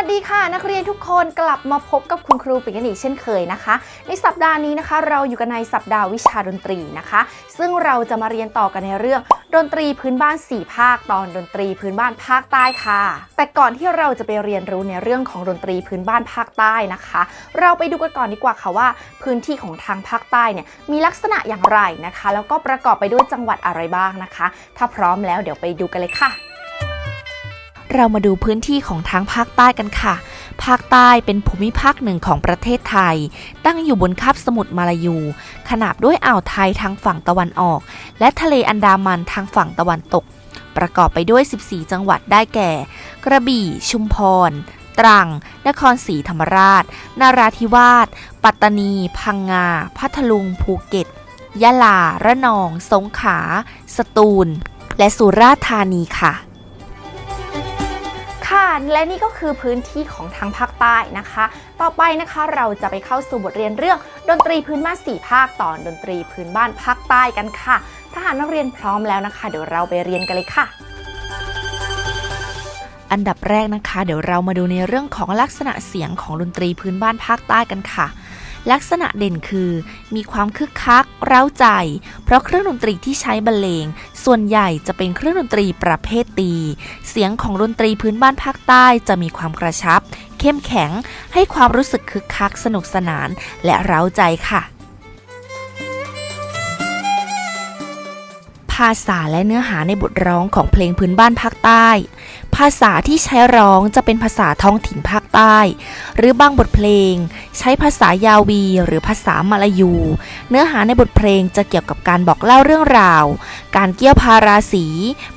วัสดีค่ะ นักเรียนทุกคนกลับมาพบกับคุณครูปิ่นกันอีกเช่นเคยนะคะ ในสัปดาห์นี้นะคะ เราอยู่กันในสัปดาห์วิชาดนตรีนะคะ ซึ่งเราจะมาเรียนต่อกันในเรื่อง ดนตรีพื้นบ้าน 4 ภาคตอนดนตรีพื้นบ้านภาคใต้ค่ะ แต่ก่อนที่เราจะไปเรียนรู้ในเรื่องของดนตรีพื้นบ้านภาคใต้นะคะ เราไปดูกันก่อนดีกว่าค่ะว่า พื้นที่ของทางภาคใต้เนี่ยมีลักษณะอย่างไรนะคะ แล้วก็ประกอบไปด้วยจังหวัดอะไรบ้างนะคะ ถ้าพร้อมแล้วเดี๋ยวไปดูกันเลยค่ะ เรามาดูพื้นที่ของทางภาคใต้กันค่ะ ภาคใต้เป็นภูมิภาคหนึ่งของประเทศไทย ตั้งอยู่บนคาบสมุทรมาลายู ขนาบด้วยอ่าวไทยทางฝั่งตะวันออก และทะเลอันดามันทางฝั่งตะวันตก ประกอบไปด้วย 14 จังหวัดได้แก่ กระบี่ ชุมพร ตรัง นครศรีธรรมราช นาราธิวาส ปัตตานี พังงา พัทลุง ภูเก็ต ยะลา ระนอง สงขลา สตูล และสุราษฎร์ธานีค่ะค่ะ และนี่ก็คือพื้นที่ของทางภาคใต้นะคะ ต่อไปนะคะเราจะไปเข้าสู่บทเรียนเรื่อง ดนตรีพื้นบ้านสี่ภาคตอนดนตรีพื้นบ้านภาคใต้กันค่ะ ถ้าหากนักเรียนพร้อมแล้วนะคะ เดี๋ยวเราไปเรียนกันเลยค่ะอันดับแรกนะคะ เดี๋ยวเรามาดูในเรื่องของลักษณะเสียงของดนตรีพื้นบ้านภาคใต้กันค่ะ ลักษณะเด่นคือ มีความคึกคัก เร้าใจ เพราะเครื่องดนตรีที่ใช้บรรเลง ส่วนใหญ่จะเป็นเครื่องดนตรีประเภทตี เสียงของดนตรีพื้นบ้านภาคใต้จะมีความกระชับ เข้มแข็ง ให้ความรู้สึกคึกคักสนุกสนาน และเร้าใจค่ะาษาและเนื้อหาในบทร้องของเพลงพื้นบ้านภาคใต้ ภาษาที่ใช้ร้องจะเป็นภาษาท้องถิ่นภาคใต้ หรือบางบทเพลง ใช้ภาษายาวีหรือภาษามาลายู เนื้อหาในบทเพลงจะเกี่ยวกับการบอกเล่าเรื่องราว การเกี่ยวพาราสี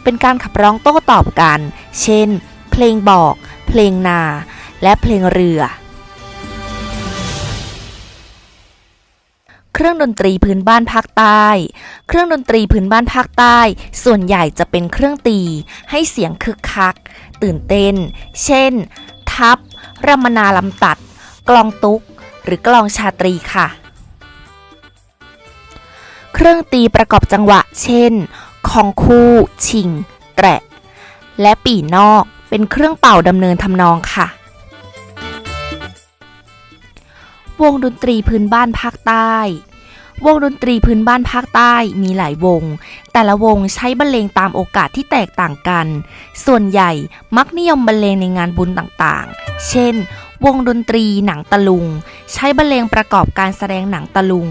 เป็นการขับร้องโต้ตอบกัน เช่น เพลงบอก เพลงนา และเพลงเรือ เครื่องดนตรีพื้นบ้านภาคใต้ เครื่องดนตรีพื้นบ้านภาคใต้ ส่วนใหญ่จะเป็นเครื่องตี ให้เสียงคึกคัก ตื่นเต้น เช่น ทับรมนาลำตัด กลองตุก หรือกลองชาตรีค่ะ เครื่องตีประกอบจังหวะ เช่น คองคู่ ชิง แตะ และปี่นอก เป็นเครื่องเป่าดำเนินทำนองค่ะ วงดนตรีพื้นบ้านภาคใต้ วงดนตรีพื้นบ้านภาคใต้มีหลายวง แต่ละวงใช้บรรเลงตามโอกาสที่แตกต่างกัน ส่วนใหญ่มักนิยมบรรเลงในงานบุญต่างๆ เช่น วงดนตรีหนังตะลุง ใช้บรรเลงประกอบการแสดงหนังตะลุง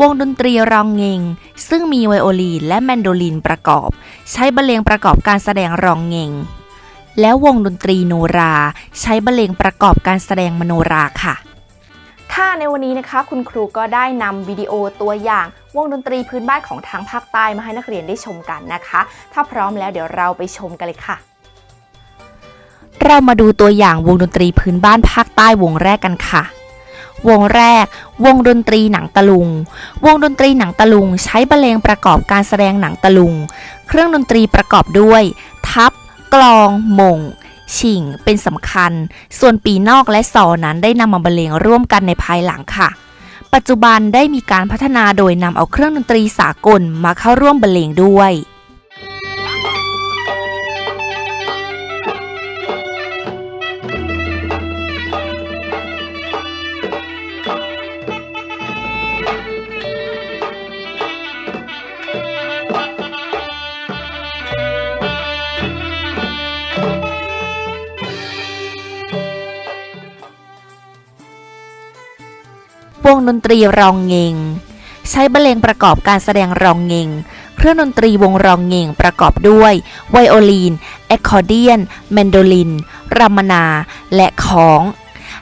วงดนตรีรองเงง ซึ่งมีไวโอลินและแมนโดลินประกอบ ใช้บรรเลงประกอบการแสดงรองเงง และวงดนตรีโนรา ใช้บรรเลงประกอบการแสดงมโนราค่ะ ค่ะในวันนี้นะคะคุณครูก็ได้นำวิดีโอตัวอย่างวงดนตรีพื้นบ้านของทางภาคใต้มาให้นักเรียนได้ชมกันนะคะ ถ้าพร้อมแล้วเดี๋ยวเราไปชมกันเลยค่ะ เรามาดูตัวอย่างวงดนตรีพื้นบ้านภาคใต้วงแรกกันค่ะ วงแรก วงดนตรีหนังตะลุง วงดนตรีหนังตะลุง ใช้บรรเลงประกอบการแสดงหนังตะลุง เครื่องดนตรีประกอบด้วย ทับ กลอง หม่ง ฉิงเป็นสำคัญ ส่วนปีนอกและซอนั้นได้นำมาบรรเลงร่วมกันในภายหลังค่ะ ปัจจุบันได้มีการพัฒนาโดยนำเอาเครื่องดนตรีสากลมาเข้าร่วมบรรเลงด้วย ดนตรีรองเงง ใช้บรรเลงประกอบการแสดงรองเงง เครื่องดนตรีวงรองเงงประกอบด้วยไวโอลินแอคคอร์เดียนแมนโดลินรัมมนา และของ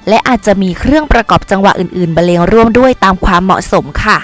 และอาจจะมีเครื่องประกอบจังหวะอื่นๆบรรเลงร่วมด้วยตามความเหมาะสมค่ะ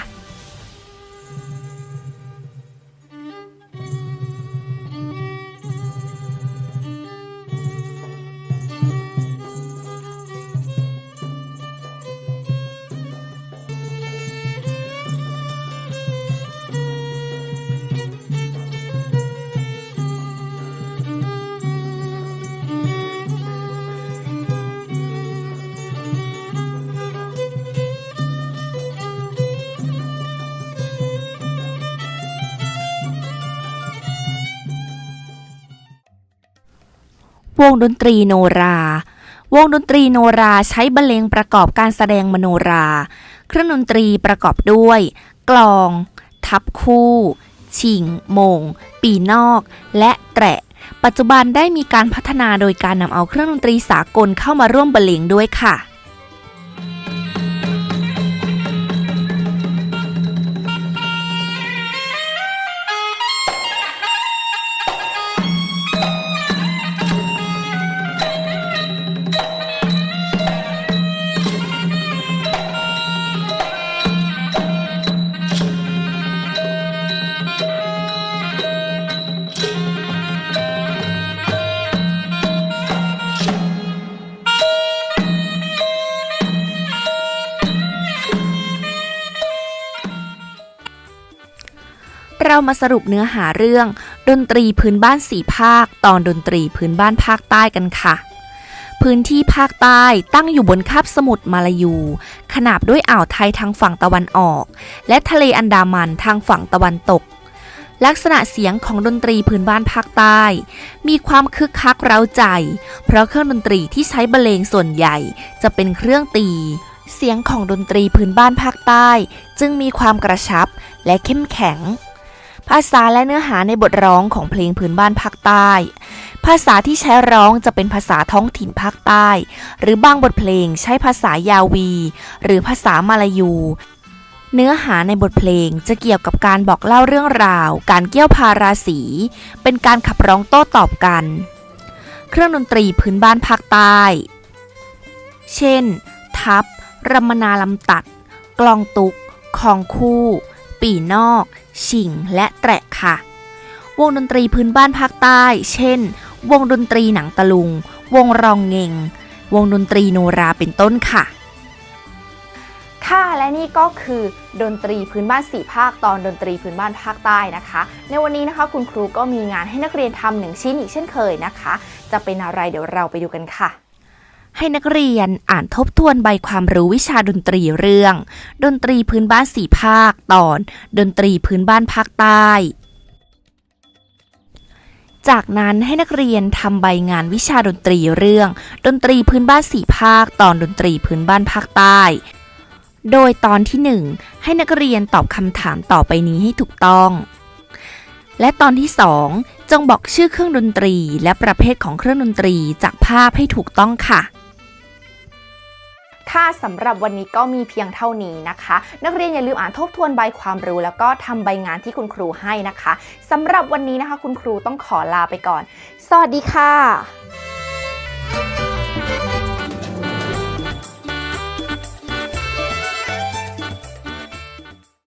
วงดนตรีโนรา วงดนตรีโนราใช้บรรเลงประกอบการแสดงมโนรา เครื่องดนตรีประกอบด้วย กลอง ทับคู่ ชิงมง ปีนอก และแตระปัจจุบันได้มีการพัฒนาโดยการนำเอาเครื่องดนตรีสากลเข้ามาร่วมบรรเลงด้วยค่ะ เรามาสรุปเนื้อหาเรื่อง ดนตรีพื้นบ้านสี่ภาค ตอนดนตรีพื้นบ้านภาคใต้กันค่ะ พื้นที่ภาคใต้ตั้งอยู่บนคาบสมุทรมาลายู ขนาบด้วยอ่าวไทยทางฝั่งตะวันออก และทะเลอันดามันทางฝั่งตะวันตก ลักษณะเสียงของดนตรีพื้นบ้านภาคใต้ มีความคึกคักเร้าใจ เพราะเครื่องดนตรีที่ใช้บรรเลงส่วนใหญ่จะเป็นเครื่องตีเสียงของดนตรีพื้นบ้านภาคใต้ จึงมีความกระชับและเข้มแข็ง ภาษาและเนื้อหาในบทร้องของเพลงพื้นบ้านภาคใต้ ภาษาที่ใช้ร้องจะเป็นภาษาท้องถิ่นภาคใต้ หรือบางบทเพลงใช้ภาษายาวี หรือภาษามาลายู เนื้อหาในบทเพลงจะเกี่ยวกับการบอกเล่าเรื่องราว การเกี่ยวพาราสี เป็นการขับร้องโต้ตอบกัน เครื่องดนตรีพื้นบ้านภาคใต้ เช่น ทับรมนาลำตัด กลองตุกคองคู่ ปีนอก ชิงและแตะค่ะ วงดนตรีพื้นบ้านภาคใต้ เช่น วงดนตรีหนังตะลุง วงรองเงง วงดนตรีโนราเป็นต้นค่ะ ค่ะและนี่ก็คือดนตรีพื้นบ้านสี่ภาคตอนดนตรีพื้นบ้านภาคใต้นะคะ ในวันนี้นะคะคุณครูก็มีงานให้นักเรียนทำหนึ่งชิ้นอีกเช่นเคยนะคะ จะเป็นอะไรเดี๋ยวเราไปดูกันค่ะ ให้นักเรียนอ่านทบทวนใบความรู้วิชาดนตรีเรื่อง ดนตรีพื้นบ้านสี่ภาคตอน ดนตรีพื้นบ้านภาคใต้ จากนั้นให้นักเรียนทำใบงานวิชาดนตรีเรื่อง ดนตรีพื้นบ้านสี่ภาคตอนดนตรีพื้นบ้านภาคใต้ โดยตอนที่หนึ่งให้นักเรียนตอบคำถามต่อไปนี้ให้ถูกต้องและตอนที่สองจงบอกชื่อเครื่องดนตรี และประเภทของเครื่องดนตรีจากภาพให้ถูกต้องค่ะ ถ้าสำหรับวันนี้ก็มีเพียงเท่านี้นะคะ นักเรียนอย่าลืมอ่านทบทวนใบความรู้แล้วก็ทำใบงานที่คุณครูให้นะคะสำหรับวันนี้นะคะ คุณครูต้องขอลาไปก่อน สวัสดีค่ะ